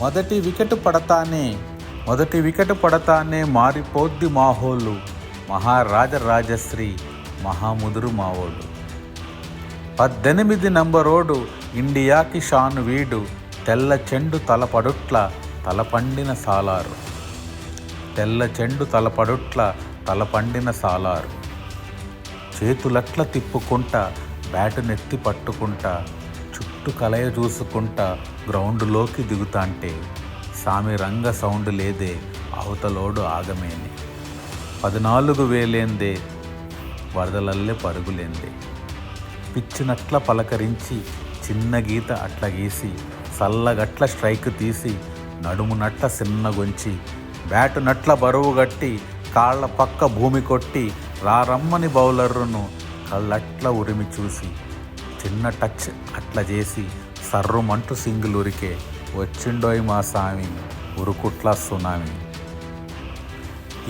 మొదటి వికెట్ పడతానే మొదటి వికెట్ పడతానే మారిపోద్ది మాహోలు మహారాజ రాజశ్రీ మహాముదురు మావోడు పద్దెనిమిది నంబరోడు ఇండియాకి షాను వీడు తెల్ల చెండు తలపడుట్ల తలపండిన సాలారు. తెల్ల చెండు తలపడుట్ల తలపండిన సాలారు. చేతులట్ల తిప్పుకుంటా బ్యాటు నెత్తి పట్టుకుంటా చుట్టూ కలయ చూసుకుంటా గ్రౌండ్లోకి దిగుతాంటే సామి రంగ సౌండ్ లేదే అవతలోడు ఆగమేని పద్నాలుగు వేలేందే వరదలల్లే పరుగులేందే. పిచ్చినట్ల పలకరించి చిన్న గీత అట్ల గీసి సల్లగట్ల స్ట్రైక్ తీసి నడుమునట్ల సిన్నగొంచి బ్యాటు నట్ల బరువు గట్టి కాళ్ళ పక్క భూమి కొట్టి రారమ్మని బౌలర్ను కళ్ళట్ల ఉరిమి చూసి చిన్న టచ్ అట్లా చేసి సర్రుమంటూ సింగిల్ ఉరికే వచ్చిండోయ్ మా సామి ఉరుకుట్ల tsunami.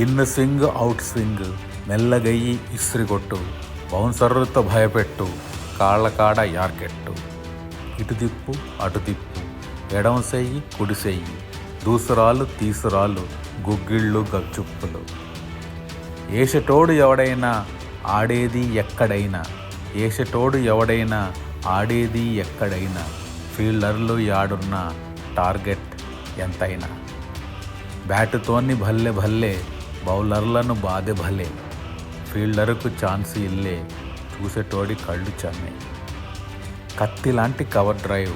In swing out swing మెల్లగయ్యి ఇస్త్రి కొట్టు భయపెట్టు కాళ్ళకాడ యార్కెట్టు. ఇటు తిప్పు అటు తిప్పు సెయ్యి కుడి సెయ్యి దూసురాలు తీసురాలు గుగ్గిళ్ళు గప్చుప్పులు. ఏషటోడు ఎవడైనా ఆడేది ఎక్కడైనా ఏసటోడు ఎవడైనా ఆడేది ఎక్కడైనా ఫీల్డర్లు యాడున్న టార్గెట్ ఎంతైనా. బ్యాటుతోని భల్లె భల్లే బౌలర్లను బాధె భలే ఫీల్డర్కు ఛాన్స్ ఇల్లే చూసేటోడి కళ్ళు చమ్మే. కత్తి లాంటి కవర్ డ్రైవ్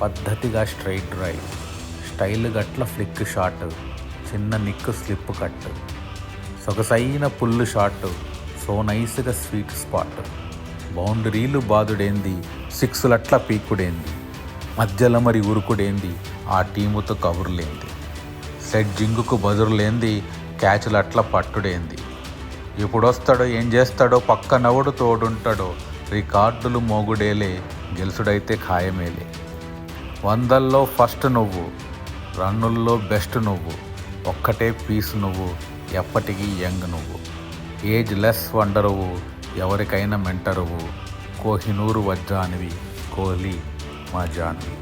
పద్ధతిగా స్ట్రైట్ డ్రైవ్ స్టైల్ గట్ల ఫ్లిక్ షాట్ చిన్న నిక్కు స్లిప్ కట్ సొగసైన పుల్లు షాట్ సో నైస్గా స్వీట్ స్పాట్. బౌండరీలు బాదుడేంది సిక్స్లట్ల పీకుడేంది మధ్యలో మరి ఉరుకుడేంది ఆ టీముతో కబుర్లేంది. సెట్ జింగుకు బదురులేంది క్యాచ్లట్ల పట్టుడేంది. ఎప్పుడొస్తాడో ఏం చేస్తాడో పక్క నవ్వుడు తోడుంటాడో రికార్డులు మోగుడేలే గెలుసుడైతే ఖాయమేలే. వందల్లో ఫస్ట్ నువ్వు రన్నుల్లో బెస్ట్ నువ్వు ఒక్కటే పీస్ నువ్వు ఎప్పటికీ యంగ్ నువ్వు. ఏజ్ లెస్ వండరువు ఎవరికైనా మెంటరువు కోహినూరు వజ్రానివి కోహ్లీ మా జాన్వి.